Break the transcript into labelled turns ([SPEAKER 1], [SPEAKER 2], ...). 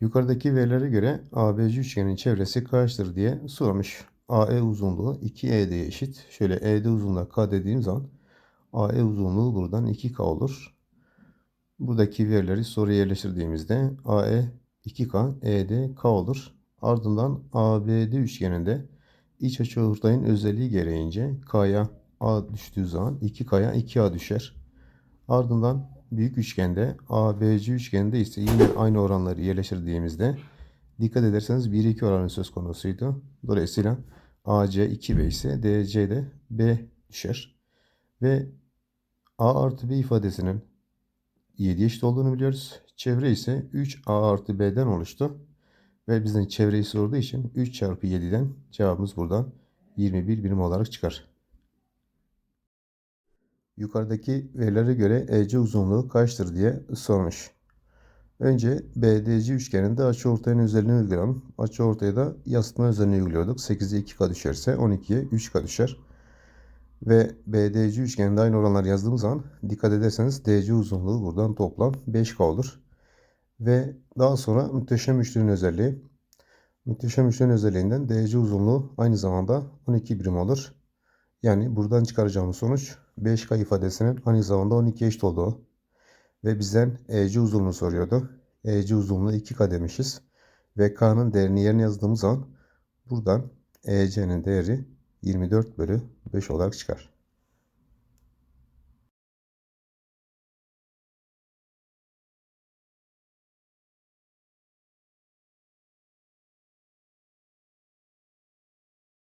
[SPEAKER 1] Yukarıdaki verilere göre ABC üçgenin çevresi kaçtır diye sormuş. AE uzunluğu 2ED'ye eşit. Şöyle ED uzunluğuna K dediğim zaman AE uzunluğu buradan 2K olur. Buradaki verileri soruya yerleştirdiğimizde AE 2K, ED K olur. Ardından ABD üçgeninde iç açıortayın özelliği gereğince K'ya A düştüğü zaman 2K'ya 2A düşer. Ardından büyük üçgende ABC üçgeninde ise yine aynı oranları yerleştirdiğimizde dikkat ederseniz 1-2 oranı söz konusuydu. Dolayısıyla AC 2B ise DC de B düşer. Ve A artı B ifadesinin 7 eşit olduğunu biliyoruz. Çevre ise 3A artı B'den oluştu. Ve bizden çevreyi sorduğu için 3 çarpı 7'den cevabımız buradan 21 birim olarak çıkar. Yukarıdaki verilere göre EC uzunluğu kaçtır diye sormuş. Önce BDC üçgeninde açıortayın özelliğini uygulayalım. Açıortaya da yansıtma özelliğini uyguluyorduk. 8'e 2K düşerse 12'ye 3K düşer. Ve BDC üçgeninde aynı oranları yazdığımız zaman dikkat ederseniz DC uzunluğu buradan toplam 5K olur. Ve daha sonra müteşem üçlünün özelliği. Müteşem üçlünün özelliğinden DC uzunluğu aynı zamanda 12 birim olur. Yani buradan çıkaracağımız sonuç 5K ifadesinin aynı zamanda 12 eşit olduğu ve bizden EC uzunluğunu soruyordu. EC uzunluğu 2K demişiz. Ve K'nın değerini yerine yazdığımız zaman buradan EC'nin değeri 24 bölü 5 olarak çıkar.